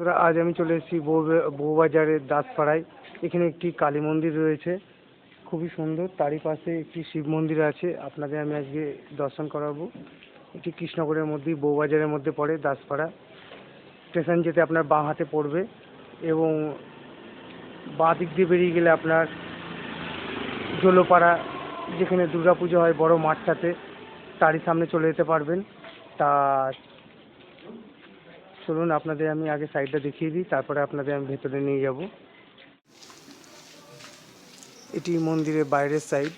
বন্ধুরা, আজ আমি চলে এসেছি বউ, বউবাজারের দাসপাড়ায়। এখানে একটি কালী মন্দির রয়েছে, খুবই সুন্দর। তারই পাশে একটি শিব মন্দির আছে, আপনাদের আমি আজকে দর্শন করাবো। এটি কৃষ্ণনগরের মধ্যেই, বউবাজারের মধ্যে পড়ে দাসপাড়া। স্টেশন যেতে আপনার বাঁ হাতে পড়বে এবং বাঁ দিক দিয়ে বেরিয়ে গেলে আপনার জলোপাড়া, যেখানে দুর্গাপুজো হয় বড় মাঠটাতে, তারই সামনে চলে যেতে পারবেন। তা চলুন, আপনাদের আমি আগে সাইডটা দেখিয়ে দিই, তারপরে আপনাদের আমি ভেতরে নিয়ে যাব। এটি মন্দিরের বাইরের সাইড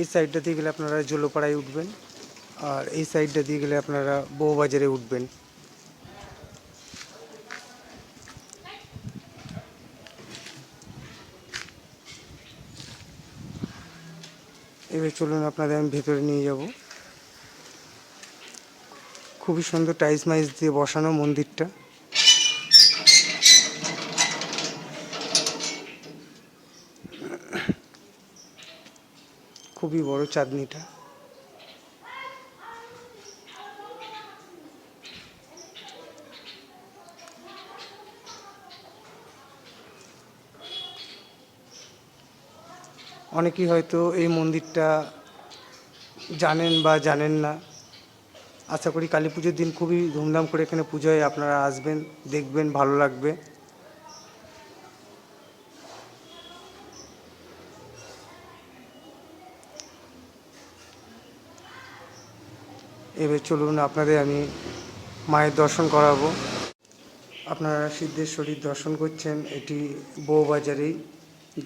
এই সাইডটা দিয়ে গেলে আপনারা জলোপাড়ায় উঠবেন, আর এই সাইডটা দিয়ে গেলে আপনারা বউবাজারে উঠবেন। এবার চলুন আপনাদের আমি ভেতরে নিয়ে যাব। খুবই সুন্দর টাইলস মাইলস দিয়ে বসানো মন্দিরটা। খুবই বড় চাঁদনিটা। অনেকেই হয়তো এই মন্দিরটা জানেন বা জানেন না। আশা করি কালী পুজোর দিন খুবই ধুমধাম করে এখানে পুজোয় আপনারা আসবেন, দেখবেন, ভালো লাগবে। এবার চলুন আপনাদের আমি মায়ের দর্শন করাবো। আপনারা সিদ্ধেশ্বরীর দর্শন করছেন, এটি বউবাজারেই,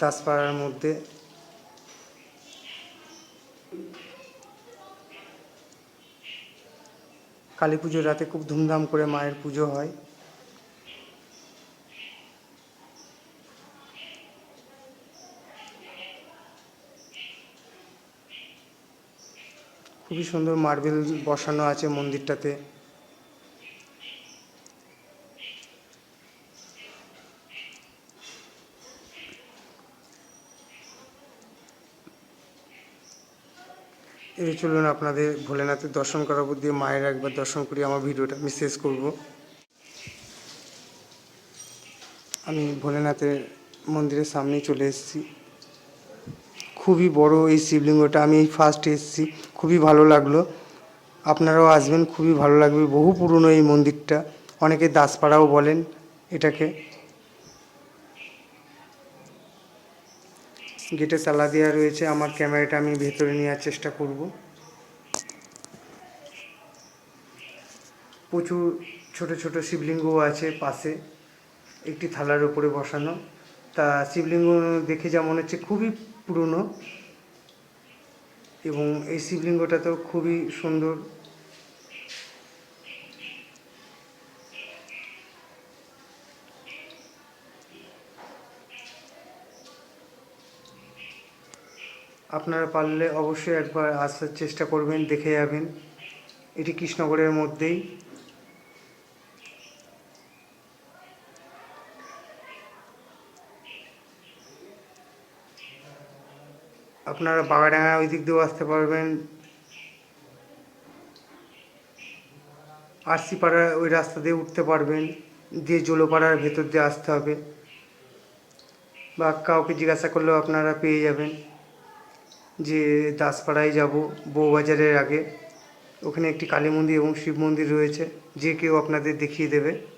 দাসপাড়ার মধ্যে। কালী পুজোর রাতে খুব ধুমধাম করে মায়ের পুজো হয়। খুবই সুন্দর মার্বেল বসানো আছে মন্দিরটাতে। এই চলুন আপনাদের ভোলেনাথের দর্শন করাবো দিয়ে মায়ের একবার দর্শন করি, আমার ভিডিওটা আমি শেষ করব। আমি ভোলেনাথের মন্দিরের সামনেই চলে এসেছি। খুবই বড় এই শিবলিঙ্গটা, আমি এই ফার্স্ট এসেছি, খুবই ভালো লাগল। আপনারাও আসবেন, খুবই ভালো লাগবে, বহু পুরনো এই মন্দিরটা। অনেকে দাসপাড়াও বলেন এটাকে। গেটে তালা দেওয়া রয়েছে, আমার ক্যামেরাটা আমি ভেতরে নেওয়ার চেষ্টা করব। প্রচুর ছোট ছোট শিবলিঙ্গও আছে পাশে, একটি থালার উপরে বসানো। তা শিবলিঙ্গ দেখে যা মনে হচ্ছে খুবই পুরনো এবং এই শিবলিঙ্গটা তো খুবই সুন্দর। আপনারা পারলে অবশ্যই একবার আসার চেষ্টা করবেন, দেখে যাবেন। এটি কৃষ্ণনগরের মধ্যেই। আপনারা বাগাডাঙ্গা ওই দিক দিয়েও আসতে পারবেন। আরসিপাড়া ওই রাস্তা দিয়ে উঠতে পারবেন দিয়ে জলোপাড়ার ভেতর দিয়ে আসতে হবে। বা কাউকে জিজ্ঞাসা করলেও আপনারা পেয়ে যাবেন। যে দাসপাড়ায় যাব বউবাজারের আগে। ওখানে একটি কালী মন্দির এবং শিব মন্দির রয়েছে, যে কেউ আপনাদের দেখিয়ে দেবে।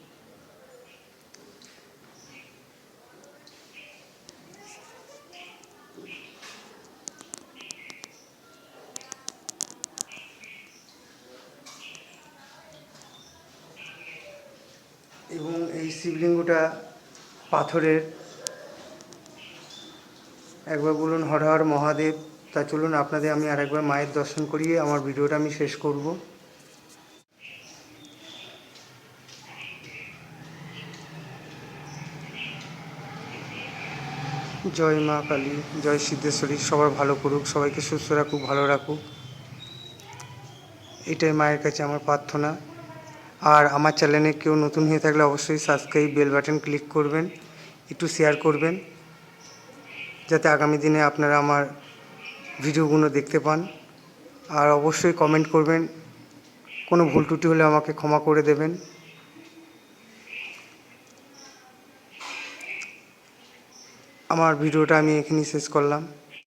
এবং এই শিবলিঙ্গটা পাথরের। একবার বলুন, হর হর মহাদেব। তা চলুন আপনাদের আমি আরেকবার মায়ের দর্শন করিয়ে আমার ভিডিওটা আমি শেষ করব। জয় মা কালী, জয় সিদ্ধেশ্বরী সবার ভালো করুক, সবাইকে সুস্থ রাখুক, ভালো রাখুক। এটাই মায়ের কাছে আমার প্রার্থনা। আর আমার চ্যানেলে কেউ নতুন হয়ে থাকলে অবশ্যই সাবস্ক্রাইব বেল বাটন ক্লিক করবেন, একটু শেয়ার করবেন, যাতে আগামী দিনে আপনারা আমার ভিডিওগুলো দেখতে পান। আর অবশ্যই কমেন্ট করবেন। কোনো ভুল ত্রুটি হলে আমাকে ক্ষমা করে দেবেন। আমার ভিডিওটা আমি এখানেই শেষ করলাম।